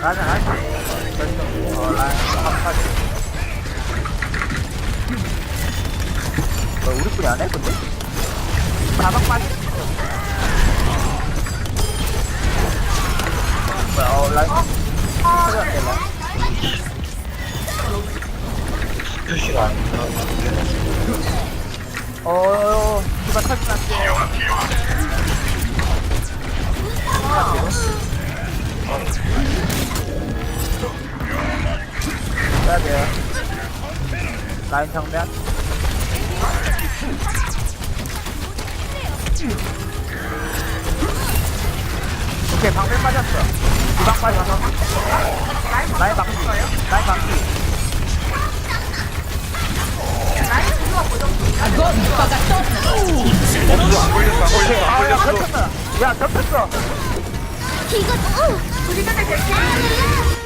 라인 라인 결정 어 라인 한까지 너 우리 뿐이 안 해? 근데? 가방 빠지 빼야 돼요. 라인 정면 오케이 방패 빠졌어. 주방 빠졌어 라인 방패. 라인 아야 겹쳤다. 야 겹쳤어. 이것도 우리 곁에 대체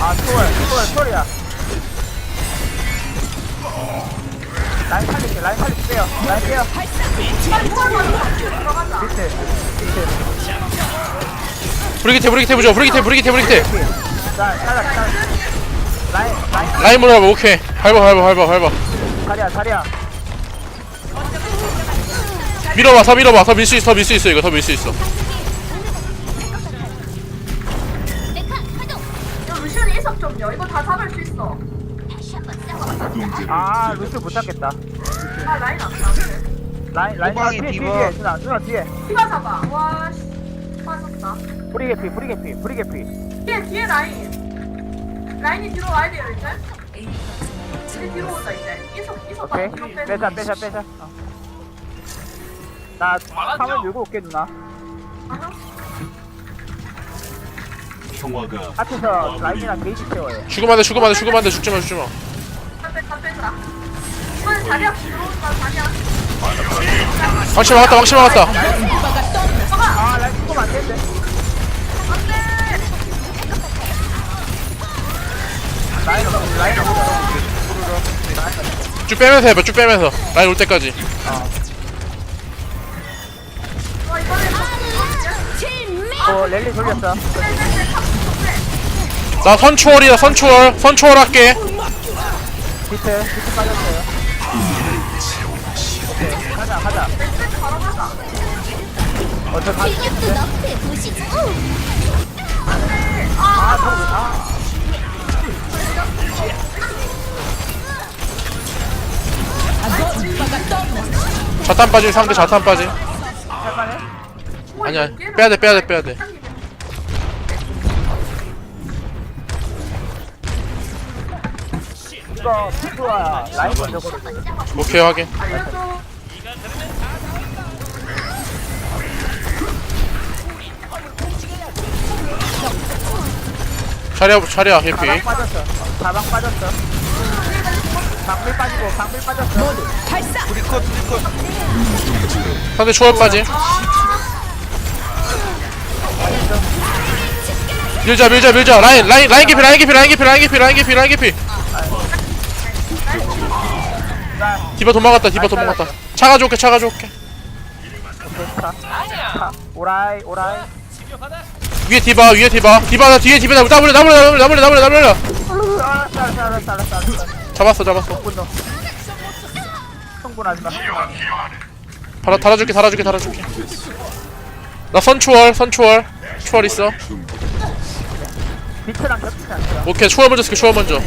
아 초월 초월 초월이야 라인 살릴게 라인 살릴게 빼요 라인 밑에 브리기테 브리기테 보자 브리기테 브리기테 브리기테. 라인 라인 라인. 물어봐. 오케이. 밟아 밟아 밟아 밟아. 자리야 자리야 밀어봐 더 밀어봐 더밀수 있어 더밀수 있어 이거 더밀수 있어 메카 가동 야, 루시안 이석 좀요. 이거 다 잡을 수 있어. 다시 한번 싸워 아 루스 못 잡겠다 아, 라인 안 나오네. 라인 라인 아, 호방이 뒤에 뒤에. 뒤에 누나 누나 뒤에 피가 잡아. 와, 씨. 빠졌다. 브리 개피 브리 개피 브리 개피 뒤에, 뒤에 라인. 라인이 뒤로 와야 돼요, 이제. 이제 뒤로 오자, 이제. 오케이 뒤로 빼. 빼자 빼자 빼자 어. 나 화면 밀고 올게 누나. 평화가 앞에서 라인이랑 게이지 채워요 죽으면 안 돼 죽으면 안 돼 죽으면 안 돼 죽지 마 죽지마 다 빼, 다 빼자. 이번엔 자리야. 들어오니까 자리야. 망치 막았다 망치 막았다 아 라인 죽으면 안 되는데 안 돼! 라인 없어 라인 없어 쭉 빼면서 해봐 쭉 빼면서 라인 올 때까지 와, 어 랠리 돌렸어 나 선초월이야 선초월. 선초월 할게. 비트 비트 빠졌어요. 오케이 가자 가자. 어저 다 이것도 보시지 아, 저거, 아. 자탄 빠짐 상대 자탄 할만해? 아니야 빼야돼 빼야돼 빼야돼 이거 피부와 라인 먼저 걸어줘. 오케이 확인. 차려 차려 해피 가방 빠졌어. 방밀 빠지고 방밀 빠졌어. 브리컷 브리컷 상대 초월 빠짐 밀자 밀자 밀자 라인 라인 라인 개피 라인 개피 라인 개피 라인 개피 라인 개피 라인 개피 디바 도망갔다 디바 도망갔다 차가 좋게 차가 좋게 오라이 오라이. 위에 디바 위에 디바 디바 나 뒤에 디바 나 나물려 나물려 나물려 나물려 나물려 나물려 으, 알았어 알았어 알았어 알았어 알았어. 잡았어 잡았어 마. 달아 달아줄게 달아줄게 달아줄게 나 선초월 선초월 초월 있어 비트랑 겹치지 않죠. 오케이 초월 먼저 쓸게 초월 먼저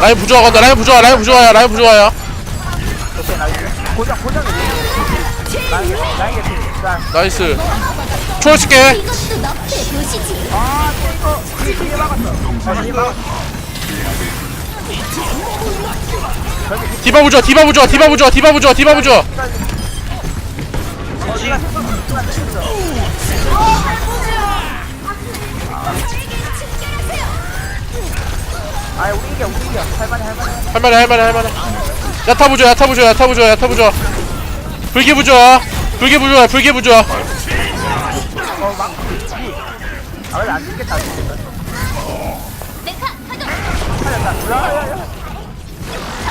라인 부조화 간다 라인 부조화 라인 부조화야 라인 부조화야 오케이 나이스. 개피 라인 개피. 자, 나이스 초월 쓸게 이것도 너프에 보시지 아, 또 이거 뒤에 막았어. 어, 뒤에 막았어. 디바 부조화 디바 부조화 디바 부조화 디바 부조화 디바 부조화 아, 우리 이겨, 우리 이겨. 할만해, 할만해. 할만해 할만해 할만해 야타 부조화 야타 부조화 야타 부조화 야타 부조화 불기 부조화 불계 부조화 불계 부조화 어, 막. 아, 원래 안 죽겠다. 메카 가동 살렸다. 야, 야, 야.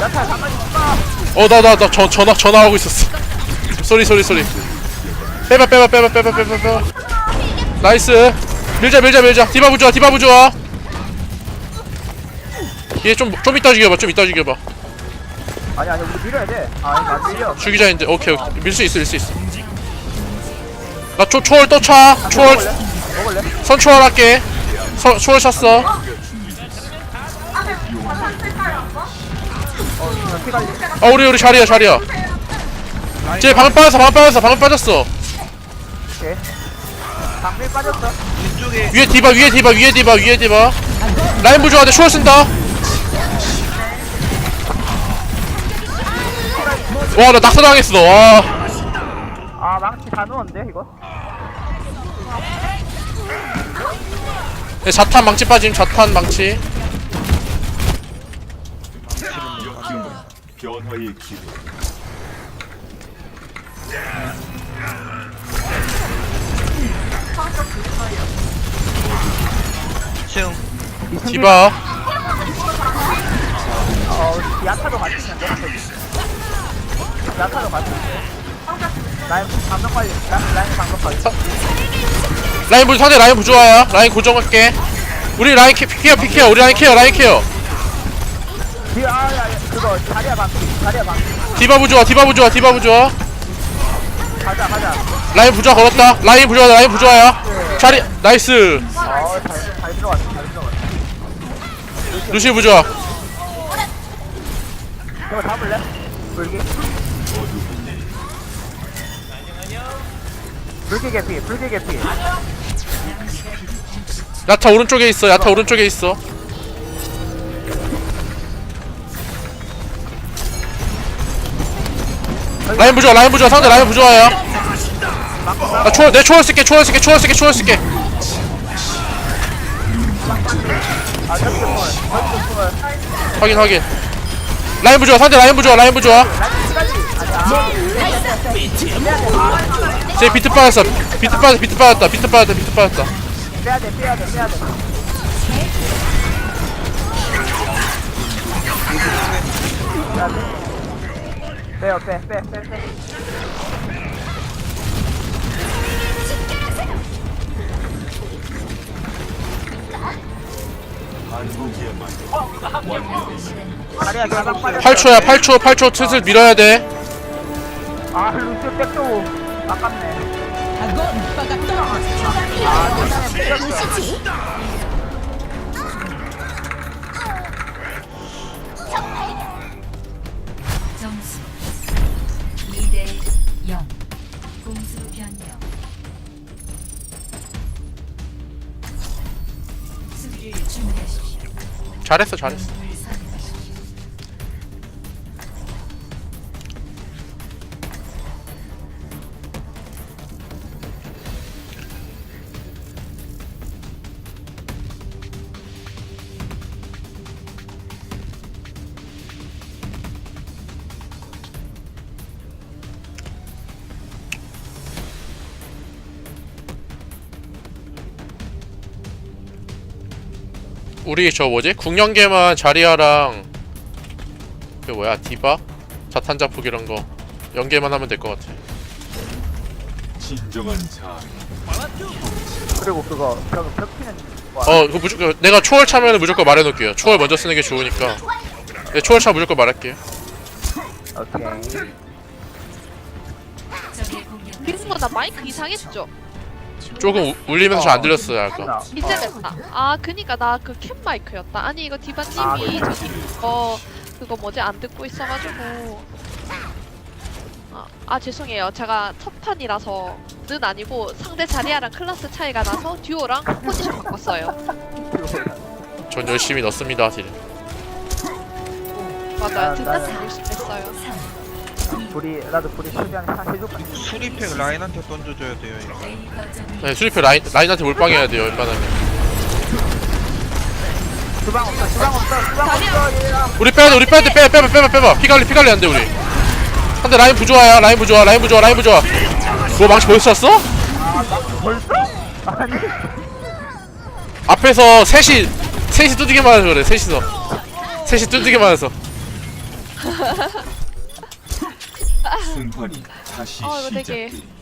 야타, 가만히 있어. 어나 나나전 전화 전화하고 있었어 쏘리 쏘리 쏘리 빼봐 빼봐 빼봐 빼봐 빼봐 빼봐 나이스 밀자 밀자 밀자 디바 부조화 디바 부조화 얘 좀 좀 이따 죽여봐 좀 이따 죽여봐 아니, 아니, 우리 밀어야 돼. 아, 안 밀려. 죽이자 이제 오케이 오케이 밀 수 있어 밀 수 있어 나 초, 초월 또차 초월 먹을래? 먹을래? 선 초월 할게 선 초월 쳤어? 어, 이거 피 관리. 아 우리 우리 자리야 자리야 쟤 방금 빠졌어 방금 빠졌어 방금 빠졌어 오케이. 방밀 빠졌어. 위에 디바 위에 디바 위에 디바 위에 디바 라인 부조한테 초월 쓴다 와 나 낙서당했어 와 아, 망치 다 누웠는데, 이거? 네, 자탄 망치 빠짐 자탄 망치 변화의 기회. 층 디바 어, 야타도 있는데? 있는데? 라인 방금 관리. 라- 라인 방금 관리. 라인 부 상대 라인 부조화야 라인 고정할게 우리 라인 케, 케어 피케어 우리 라인 케어 라인 케어 뒤, 아, 야, 야, 그거, 자리야 방피. 자리야 방피. 디바 부조화 디바 부조화 디바 부조화 가자, 가자. 라인 부조화 걸었다 라인 부조화 라인 부조화야 자리 나이스 어, 잘, 잘 들어갔어, 잘 들어갔어. 루시 잡을래? 불기? 불기 개피, 불기 개피. 야타 오른쪽에 있어 야타 오른쪽에 있어. 라인 부조화 라인 부조화 상대 라인 나 초월 내 초월 쓸게 초월 쓸게 초월 쓸게 초월 쓸게. 아, 저기 볼, 저기 볼. 확인 확인. 라인 부조화 상대 라인 부조화 라인 부조화 제 비트 빠졌어 비트 빠졌어 비트 빠졌다 비트 빠졌다 비트 빠졌다 빼야 돼, 빼야 돼, 빼야 돼. 빼야 돼. 빼요, 빼, 빼, 빼, 빼. 다리야, 가방 빠졌어. 8초야 8초 8초 슬슬 밀어야 돼 아, 루스 백도 아깝네. 보시지 점수 2대 0 공수 변경 수비를 준비하십시오 잘했어 잘했어 우리 저 뭐지 궁연계만 자리아랑 그 뭐야 디바 자탄 자폭 이런 거 연계만 하면 될 것 같아 진정한 자. 그리고 그거, 저거 벽피는. 어, 그 무조건 내가 초월 차면은 무조건 말해놓을게요. 초월 먼저 쓰는 게 좋으니까. 네, 초월 차 무조건 말할게요. 오케이. 적의 공격 민수가 나 마이크 이상했죠? 조금 우- 울리면서 잘 안 들렸어요, 아까. 나. 이제 됐다. 아, 그니까 나 그 캡 마이크였다. 아니 이거 아, 디바님이 그래? 저기 그거 그거 뭐지 안 듣고 있어가지고. 아, 아 죄송해요. 제가 첫 판이라서 는 아니고 상대 자리아랑 클래스 차이가 나서 듀오랑 포지션 바꿨어요. 전 열심히 넣습니다, 딜. 맞아요. 아, 진짜 나는- 열심히 했어요. 불이, 나도 불이 최대한 한 해줄까? 수리팩 라인한테 던져줘야 돼요 이거 네, 수리표 라인, 라인한테 몰빵해야 돼요, 웬만하면. 주방 없어, 주방 없어, 주방 없어, 얘랑. 우리 빼야 돼, 우리 빼야 돼, 빼봐, 빼봐, 빼봐, 빼봐. 피관리, 피관리 안 돼, 우리. 상대 라인 부조화야, 라인 부조화, 라인 부조화, 라인 부조화. 그거 망치 벌써 쐈어? 벌써? 아니 앞에서 셋이 셋이 뚜디게 맞아서 그래 셋이서 셋이 뚜디게 맞아서 승환이 다시 아 이거 되게 시작돼.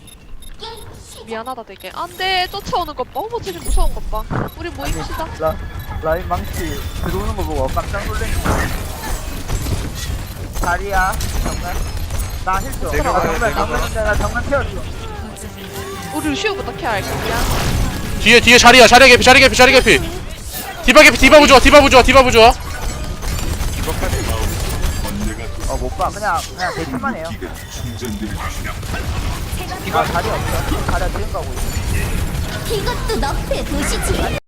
미안하다 되게. 안돼 쫓아오는 것봐. 어머 쟤네 무서운 것봐. 우리 모입시다 라, 라인 망치 들어오는 거 보고 깜짝 놀랐네 자리야 정말. 나 힐줘. 내가 나 가야 정말 돼, 내가 정말 내가 정말 태워줘. 우리 루시우부터 케어 할게 미안 뒤에 뒤에 자리야. 자리 개피 자리 개피 자리 개피. 디바 개피 디바 부좋아 디바 부좋아 디바 부좋아 어 못 봐 그냥 그냥 대충만 해요. 이거 자리 없어 자리 지금 가고 있어 이것도 너프의 도시지.